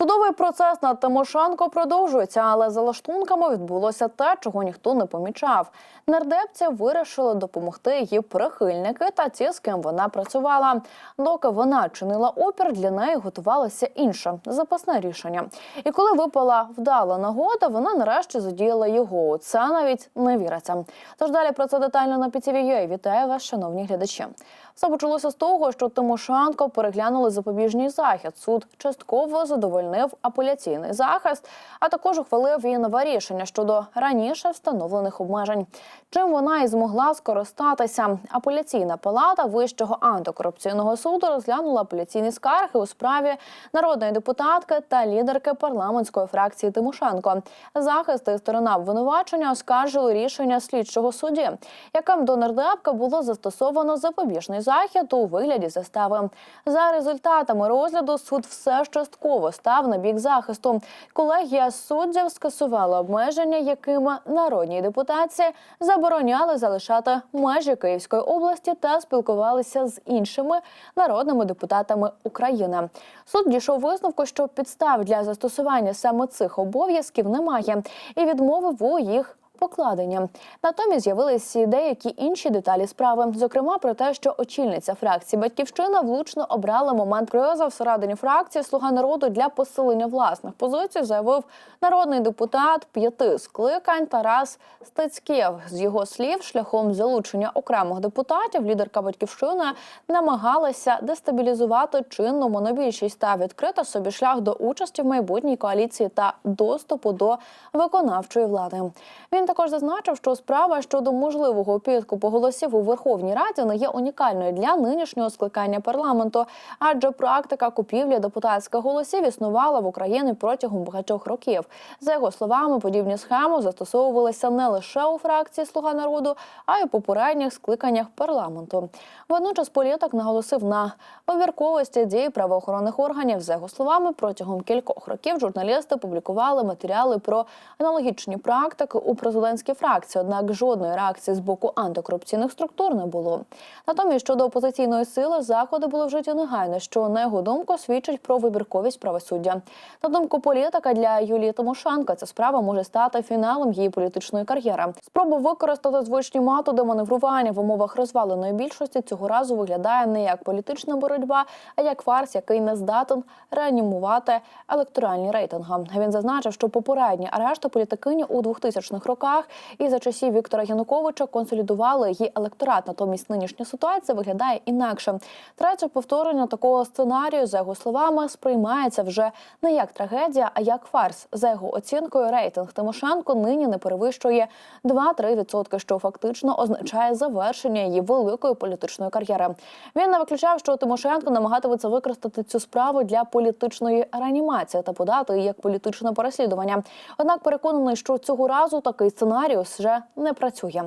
Судовий процес над Тимошенко продовжується, але за лаштунками відбулося те, чого ніхто не помічав. Нардепці вирішили допомогти її прихильники та ті, з ким вона працювала. Доки вона чинила опір, для неї готувалося інше запасне рішення. І коли випала вдала нагода, вона нарешті задіяла його. Це навіть не віриться. Тож далі про це детально на PTV.ua. Вітаю вас, шановні глядачі. Все почалося з того, що Тимошенко переглянули запобіжний захід. Суд частково задовольнив апеляційний захист, а також ухвалив її нове рішення щодо раніше встановлених обмежень. Чим вона і змогла скористатися. Апеляційна палата Вищого антикорупційного суду розглянула апеляційні скарги у справі народної депутатки та лідерки парламентської фракції Тимошенко. Захист і сторона обвинувачення оскаржили рішення слідчого судді, яким до нардепки було застосовано запобіжний захід у вигляді застави. За результатами розгляду суд все ж частково став на бік захисту. Колегія суддів скасувала обмеження, якими народній депутації забороняли залишати межі Київської області та спілкувалися з іншими народними депутатами України. Суд дійшов висновку, що підстав для застосування саме цих обов'язків немає, і відмовив у їх покладення. Натомість з'явилися і деякі інші деталі справи, зокрема про те, що очільниця фракції Батьківщина влучно обрала момент криза всередині фракції Слуга народу для посилення власних позицій, заявив народний депутат п'яти скликань Тарас Стецькєв. З його слів, шляхом залучення окремих депутатів, лідерка Батьківщини намагалася дестабілізувати чинну монобільшість та відкрити собі шлях до участі в майбутній коаліції та доступу до виконавчої влади. Він також зазначив, що справа щодо можливого підкупу голосів у Верховній Раді не є унікальною для нинішнього скликання парламенту, адже практика купівлі депутатських голосів існувала в Україні протягом багатьох років. За його словами, подібні схеми застосовувалися не лише у фракції Слуга народу, а й у попередніх скликаннях парламенту. Водночас політик наголосив на вибірковості дій правоохоронних органів. За його словами, протягом кількох років журналісти публікували матеріали про аналогічні практики у президентській фракції. Однак жодної реакції з боку антикорупційних структур не було. Натомість щодо опозиційної сили заходи були вжиті негайно, що на його думку свідчить про вибірковість правосуддя. На думку політика для Юлії Тимошенко, ця справа може стати фіналом її політичної кар'єри. Спробу використати звичні методи маневрування в умовах розваленої більшості цього разу виглядає не як політична боротьба, а як фарс, який не здатен реанімувати електоральні рейтинги. Він зазначив, що попередні арешти політикині у 2000-х роках і за часів Віктора Януковича консолідували її електорат. Натомість нинішня ситуація виглядає інакше. Третє повторення такого сценарію, за його словами, сприймається вже не як трагедія, а як фарс. За його оцінкою, рейтинг Тимошенко нині не перевищує 2-3%, що фактично означає завершення її великої політичної кар'єри. Він не виключав, що Тимошенко намагатиметься використати цю справу для політичної реанімації та подати її як політичне переслідування. Однак переконаний, що цього разу такий сценарій вже не працює.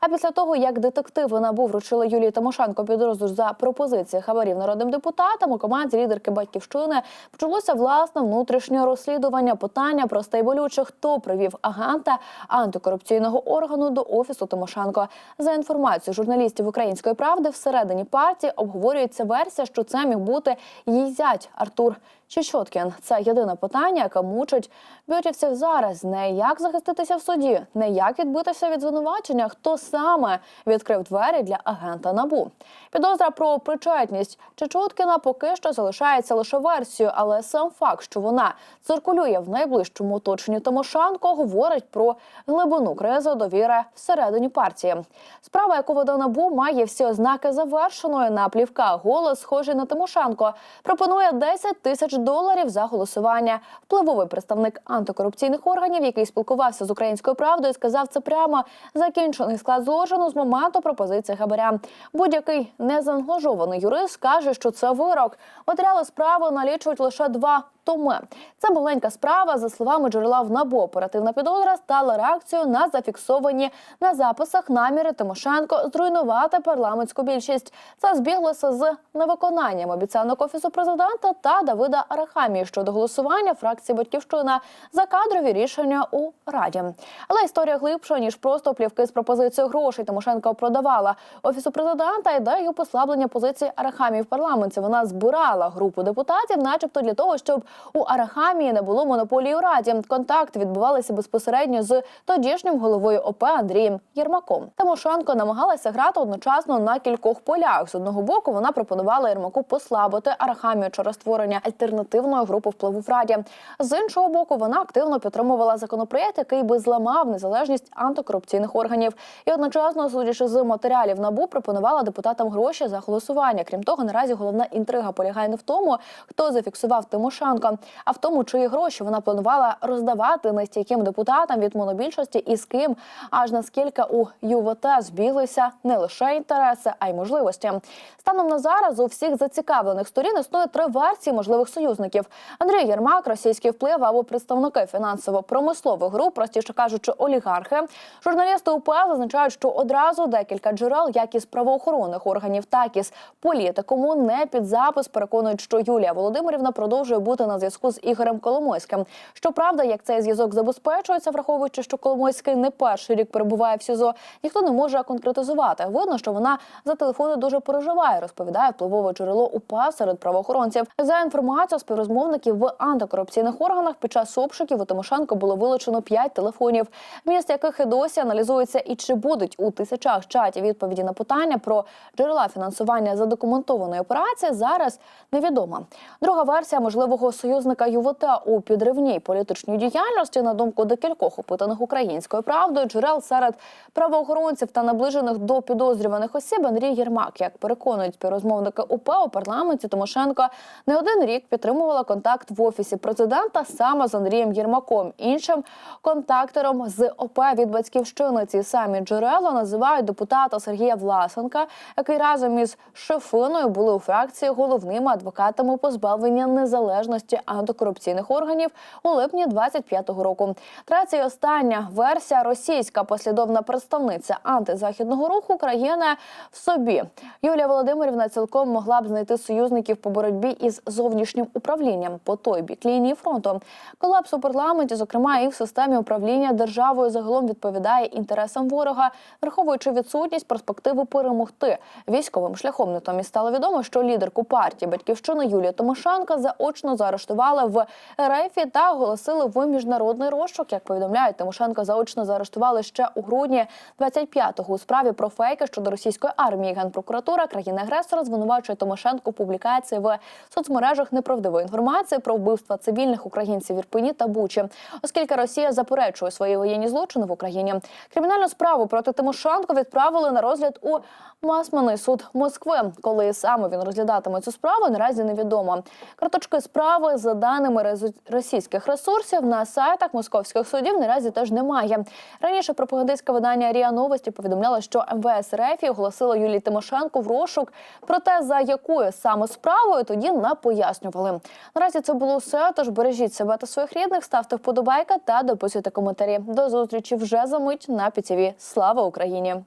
А після того, як детективи НАБУ вручили Юлії Тимошенко підозру за пропозиції хабарів народним депутатам, у команді лідерки батьківщини почалося власне внутрішнє розслідування питання просте й болюче, хто привів агента антикорупційного органу до офісу Тимошенко. За інформацією журналістів Української правди, всередині партії обговорюється версія, що це міг бути її зять Артур Чечоткін. Це єдине питання, яке мучить бютівців зараз. Не як захиститися в суді, не як відбитися від звинувачення, хто саме відкрив двері для агента набу. Підозра про причетність Чечоткіна поки що залишається лише версією, але сам факт, що вона циркулює в найближчому оточенні Тимошенко, говорить про глибину кризи довіри всередині партії. Справа, яку веде набу, має всі ознаки завершеної на плівках. Голос схожий на Тимошенко. Пропонує 10 тисяч доларів за голосування. Впливовий представник антикорупційних органів, який спілкувався з українською правдою, сказав це прямо закінчений склад зложену з моменту пропозиції хабаря. Будь-який незаангажований юрист каже, що це вирок. Матеріали справи налічують лише два томи. Це маленька справа. За словами джерела в НАБУ, оперативна підозра стала реакцією на зафіксовані на записах наміри Тимошенко зруйнувати парламентську більшість. Це збіглося з невиконанням обіцянок офісу президента та Давида Арахамії щодо голосування фракції Батьківщина за кадрові рішення у раді. Але історія глибша ніж просто плівки з пропозицією грошей. Тимошенко продавала офісу президента ідею послаблення позиції Арахамії в парламенті. Вона збирала групу депутатів, начебто для того, щоб у Арахамії не було монополії у раді. Контакти відбувалися безпосередньо з тодішнім головою ОП Андрієм Єрмаком. Тимошенко намагалася грати одночасно на кількох полях. З одного боку вона пропонувала Єрмаку послабити Арахамію через створення альтернативної групи впливу в раді. З іншого боку, вона активно підтримувала законопроєкт, який би зламав незалежність антикорупційних органів, і одночасно, судячи з матеріалів набу, пропонувала депутатам гроші за голосування. Крім того, наразі головна інтрига полягає не в тому, хто зафіксував Тимошенко, а в тому, чиї гроші вона планувала роздавати нестійким депутатам від монобільшості і з ким, аж наскільки у ЮВТ збіглися не лише інтереси, а й можливості. Станом на зараз у всіх зацікавлених сторін існує три версії можливих союзників: Андрій Єрмак, російський вплив або представники фінансово-промислових груп, простіше кажучи, олігархи. Журналісти УП зазначають, що одразу декілька джерел, як із правоохоронних органів, так і з політикуму, не під запис переконують, що Юлія Володимирівна продовжує бути на зв'язку з Ігорем Коломойським. Щоправда, як цей зв'язок забезпечується, враховуючи, що Коломойський не перший рік перебуває в СІЗО, ніхто не може конкретизувати. Видно, що вона за телефони дуже переживає, розповідає впливове джерело УПА серед правоохоронців. За інформацією співрозмовників в антикорупційних органах під час обшуків у Тимошенко було вилучено п'ять телефонів, вміст яких і досі аналізується і чи будуть у тисячах чатів відповіді на питання про джерела фінансування задокументованої операції зараз невідома. Друга версія можливого союзника ЮВТ у підривній політичній діяльності, на думку декількох опитаних українською правдою, джерел серед правоохоронців та наближених до підозрюваних осіб Андрій Єрмак, як переконують співрозмовники УП у парламенті, Тимошенко не один рік підтримувала контакт в офісі президента саме з Андрієм Єрмаком. Іншим контактором з ОП від батьківщини ці самі джерела називають депутата Сергія Власенка, який разом із Шефиною були у фракції головними адвокатами позбавлення незалежності антикорупційних органів у липні 25-го року. Третя і остання версія російська послідовна представниця антизахідного руху країни в собі. Юлія Володимирівна цілком могла б знайти союзників по боротьбі із зовнішнім управлінням по той бік лінії фронту. Колапс у парламенті, зокрема, і в системі управління державою загалом відповідає інтересам ворога, враховуючи відсутність перспективи перемогти військовим шляхом. Натомість стало відомо, що лідерку партії батьківщини Юлію Тимошенка заочно заарештували в РФ та оголосили в міжнародний розшук. Як повідомляють, Тимошенка заочно заарештували ще у грудні 25-го у справі про фейки щодо російської армії. Генпрокуратура країни-агресора звинувачує Тимошенко у публікації в соцмережах неправдивої інформації про вбивства цивільних українців в Ірпені та Бучі, оскільки Росія заперечує свої воєнні злочини в Україні. Кримінальну справу проти Тимошенко відправили на розгляд у Масманий суд Москви. Коли саме він розглядатиме цю справу, наразі невідомо. Карточки справи за даними російських ресурсів на сайтах московських судів наразі теж немає. Раніше пропагандистське видання Ріа Новості повідомляло, що МВС РФ оголосило Юлії Тимошенко в розшук. Проте за якою саме справою тоді не пояснювали. Наразі це було все. Тож бережіть себе та своїх рідних, ставте вподобайка та дописуйте коментарі. До зустрічі вже за мить на ПІТІВІ. Слава Україні!